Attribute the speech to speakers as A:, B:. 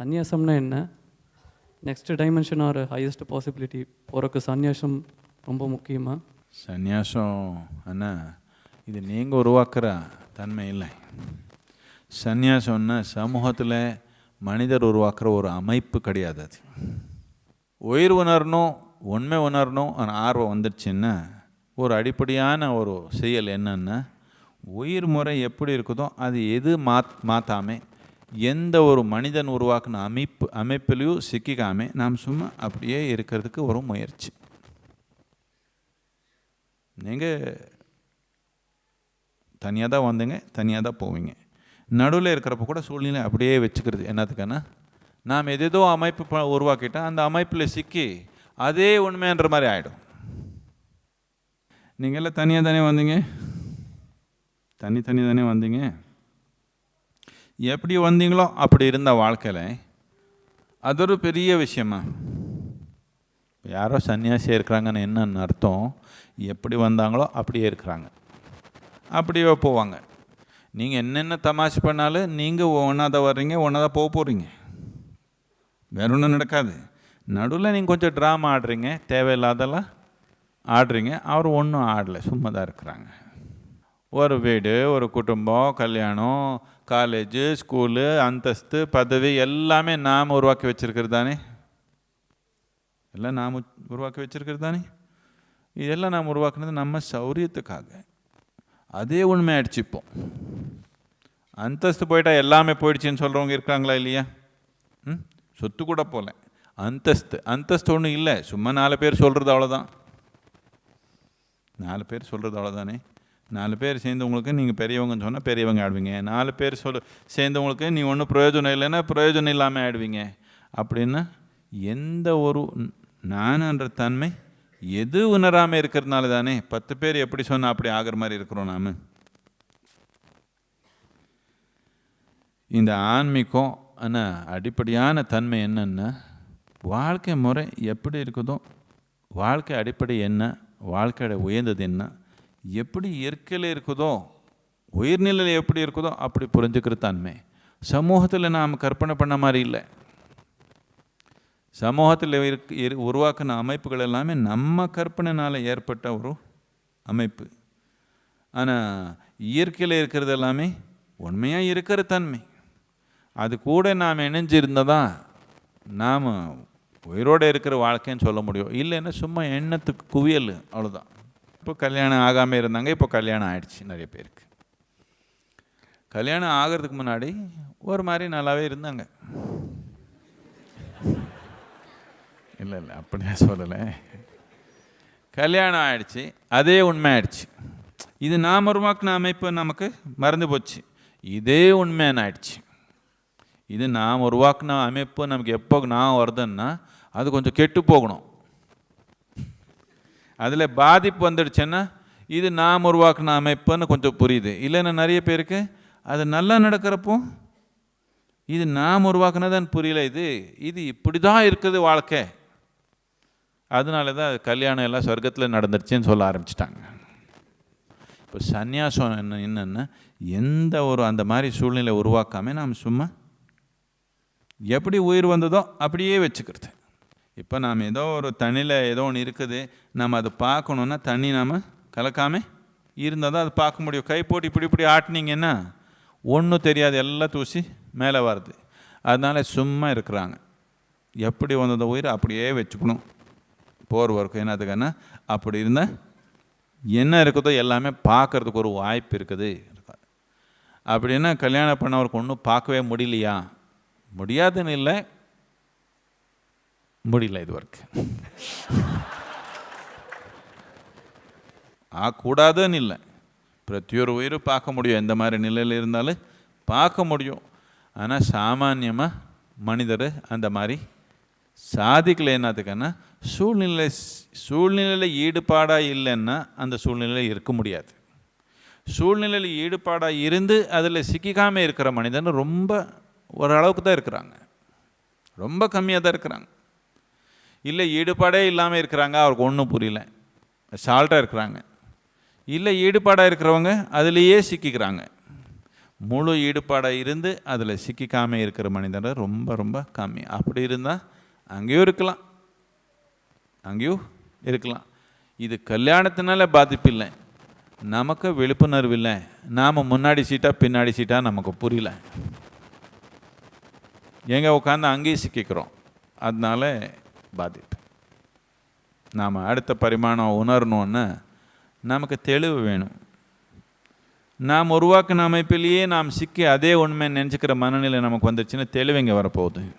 A: சந்நியாசம்னா என்ன? Next dimension are highest possibility போகிறக்கு சந்நியாசம் ரொம்ப முக்கியமா?
B: சந்நியாசம் அண்ணா இது நீங்கள் உருவாக்குற தன்மை இல்லை. சந்நியாசம்னா சமூகத்தில் மனிதர் உருவாக்குற ஒரு அமைப்பு கிடையாது அது. உயிர் உணரணும் உண்மை உணரணும் அந்த ஆர்வம் வந்துடுச்சுன்னா ஒரு அடிப்படையான ஒரு செயல் என்னென்னா உயிர் முறை எப்படி இருக்குதோ அது எது மாத் மாற்றாமல் எந்த ஒரு மனிதன் உருவாக்கின அமைப்பு அமைப்பிலையும் சிக்கிக்காம நாம் சும்மா அப்படியே இருக்கிறதுக்கு ஒரு முயற்சி. நீங்கள் தனியாக தான் வந்தீங்க தனியாக தான் போவீங்க. நடுவில் இருக்கிறப்ப கூட சூழ்நிலை அப்படியே வச்சுக்கிறது. என்னத்துக்குன்னா நாம் எதேதோ அமைப்பு உருவாக்கிட்டால் அந்த அமைப்பில் சிக்கி அதே உண்மைன்ற மாதிரி ஆகிடும் நீங்கள்லாம் தனியாக தானே வந்தீங்க? தனி தனி தானே வந்தீங்க? எப்படி வந்தீங்களோ அப்படி இருந்த வாழ்க்கையில் அது ஒரு பெரிய விஷயமா. யாரோ சன்னியாசி இருக்கிறாங்கன்னு என்னன்னு அர்த்தம். எப்படி வந்தாங்களோ அப்படியே இருக்கிறாங்க. அப்படியே போவாங்க. நீங்கள் என்னென்ன தமாஷ் பண்ணாலும் நீங்கள் ஒன்றா தான் வர்றீங்க ஒன்றா தான் போக போகிறீங்க வேற ஒன்றும் நடக்காது. நடுவில் நீங்கள் கொஞ்சம் ட்ராமா ஆடுறீங்க தேவையில்லாதெல்லாம் ஆடுறீங்க. அவர் ஒன்றும் ஆடலை சும்மா தான் இருக்கிறாங்க. ஒரு வீடு ஒரு குடும்பம் கல்யாணம் காலேஜு ஸ்கூலு அந்தஸ்து பதவி எல்லாமே நாம் உருவாக்கி வச்சுருக்கிறது தானே? எல்லாம் நாம் உருவாக்கி வச்சுருக்கிறது தானே? இதெல்லாம் நாம் உருவாக்குனது நம்ம சௌரியத்துக்காக. அதே உண்மையாயிடுச்சு இப்போ அந்தஸ்து போயிட்டா எல்லாமே போயிடுச்சுன்னு சொல்கிறவங்க இருக்காங்களா இல்லையா? ம்? சொத்து கூட போகல அந்தஸ்து. அந்தஸ்து ஒன்றும் இல்லை. சும்மா நாலு பேர் சொல்கிறது அவ்வளோதான் நாலு பேர் சொல்கிறது அவ்வளோதானே நாலு பேர் சேர்ந்தவங்களுக்கு நீங்கள் பெரியவங்கன்னு சொன்னால் பெரியவங்க ஆடுவீங்க. நாலு பேர் சொல் சேர்ந்தவங்களுக்கு நீ ஒன்றும் பிரயோஜனம் இல்லைன்னா பிரயோஜனம் இல்லாமல் ஆடுவீங்க. அப்படின்னா எந்த ஒரு நானன்ற தன்மை எது உணராமல் இருக்கிறதுனால தானே பத்து பேர் எப்படி சொன்னால் அப்படி ஆகிற மாதிரி இருக்கிறோம் நாம். இந்த ஆன்மீகம் ஆனால் அடிப்படையான தன்மை என்னென்னா வாழ்க்கை முறை எப்படி இருக்குதோ வாழ்க்கை அடிப்படை என்ன வாழ்க்கையோட உயர்ந்தது என்ன எப்படி இயற்கையில் இருக்குதோ உயிர்நிலையில் எப்படி இருக்குதோ அப்படி புரிஞ்சுக்கிற தன்மை. சமூகத்தில் நாம் கற்பனை பண்ண மாதிரி இல்லை. சமூகத்தில் இருக் இரு உருவாக்கின அமைப்புகள் எல்லாமே நம்ம கற்பனைனால் ஏற்பட்ட ஒரு அமைப்பு. ஆனால் இயற்கையில் இருக்கிறது எல்லாமே உண்மையாக இருக்கிற தன்மை. அது கூட நாம் இணைஞ்சிருந்ததா நாம் உயிரோடு இருக்கிற வாழ்க்கைன்னு சொல்ல முடியும். இல்லைன்னா சும்மா எண்ணத்துக்கு குவியல் அவ்வளோதான் இப்போ கல்யாணம் ஆகாமல் இருந்தாங்க இப்போ கல்யாணம் ஆயிடுச்சு நிறைய பேருக்கு. கல்யாணம் ஆகிறதுக்கு முன்னாடி ஒரு மாதிரி நல்லாவே இருந்தாங்க. இல்லை இல்லை அப்படியே சொல்லலை. கல்யாணம் ஆயிடுச்சு அதே உண்மை ஆயிடுச்சு. இது நாம் உருவாக்கின அமைப்பு நமக்கு மறந்து போச்சு. இதே உண்மையான ஆயிடுச்சு. இது நாம் உருவாக்கின அமைப்பு நமக்கு எப்போ நான் வருதுன்னா அது கொஞ்சம் கெட்டு போகணும். அதில் பாதிப்பு வந்துடுச்சுன்னா இது நாம் உருவாக்கின அமைப்புன்னு கொஞ்சம் புரியுது. இல்லைன்னா நிறைய பேருக்கு அது நல்லா நடக்கிறப்போ இது நாம் உருவாக்குனதுன்னு புரியல இது. இது இப்படி தான் இருக்குது வாழ்க்கை. அதனால தான் கல்யாணம் எல்லாம் சொர்க்கத்தில் நடந்துருச்சுன்னு சொல்ல ஆரம்பிச்சிட்டாங்க. இப்போ சந்நியாசம் என்ன என்னென்னா எந்த ஒரு அந்த மாதிரி சூழ்நிலை உருவாக்காமல் நாம் சும்மா எப்படி உயிர் வந்ததோ அப்படியே வச்சுக்கிறது. இப்போ நாம் ஏதோ ஒரு தண்ணியில் ஏதோ ஒன்று இருக்குது நம்ம அதை பார்க்கணுன்னா தண்ணி நாம் கலக்காமல் இருந்தால் தான் அது பார்க்க முடியும். கை போட்டு இப்படி இப்படி ஆட்டினீங்கன்னா ஒன்றும் தெரியாது எல்லாம் தூசி மேலே வருது. அதனால் சும்மா இருக்கிறாங்க. எப்படி வந்ததோ உயிர் அப்படியே வச்சுக்கணும். போர் வரைக்கும் என்னதுக்குன்னா அப்படி இருந்தால் என்ன இருக்குதோ எல்லாமே பார்க்கறதுக்கு ஒரு வாய்ப்பு இருக்குது. அப்படின்னா கல்யாணம் பண்ணவருக்கு ஒன்றும் பார்க்கவே முடியலையா? முடியாதுன்னு இல்லை. முடியல இது வரைக்கும் ஆகக்கூடாதுன்னு இல்லை. பிரத்தியொரு உயிர் பார்க்க முடியும். எந்த மாதிரி நிலையில் இருந்தாலும் பார்க்க முடியும். ஆனால் சாமானியமாக மனிதர் அந்த மாதிரி சாதிக்கல. என்னத்துக்குன்னா சூழ்நிலை சூழ்நிலையில் ஈடுபாடாக இல்லைன்னா அந்த சூழ்நிலையில் இருக்க முடியாது. சூழ்நிலையில் ஈடுபாடாக இருந்து அதில் சிக்கிக்காமல் இருக்கிற மனிதன் ரொம்ப ஓரளவுக்கு தான் இருக்கிறாங்க. ரொம்ப கம்மியாக தான் இருக்கிறாங்க. இல்லை ஈடுபாடே இல்லாமல் இருக்கிறாங்க அவருக்கு ஒன்றும் புரியல. சால்ட்டாக இருக்கிறாங்க. இல்லை ஈடுபாடாக இருக்கிறவங்க அதுலேயே சிக்கிக்கிறாங்க. முழு ஈடுபாடாக இருந்து அதில் சிக்கிக்காமல் இருக்கிற மனிதர்கள் ரொம்ப ரொம்ப கம்மி. அப்படி இருந்தால் அங்கேயும் இருக்கலாம். அங்கேயும் இருக்கலாம். இது கல்யாணத்தினால பாதிப்பு இல்லை. நமக்கு விழிப்புணர்வு இல்லை. நாம் முன்னாடி சீட்டாக பின்னாடி சீட்டாக நமக்கு புரியல. எங்கே உட்காந்து அங்கேயும் சிக்கிக்கிறோம். அதனால பாதிப்பு. நாம் அடுத்த பரிமாணம் உணரணும்னு நமக்கு தெளிவு வேணும். நாம் உருவாக்கின அமைப்பிலேயே நாம் சிக்கி அதே உண்மை நினச்சிக்கிற மனநிலை நமக்கு வந்துச்சுன்னா தெளிவு இங்கே வரப்போகுது.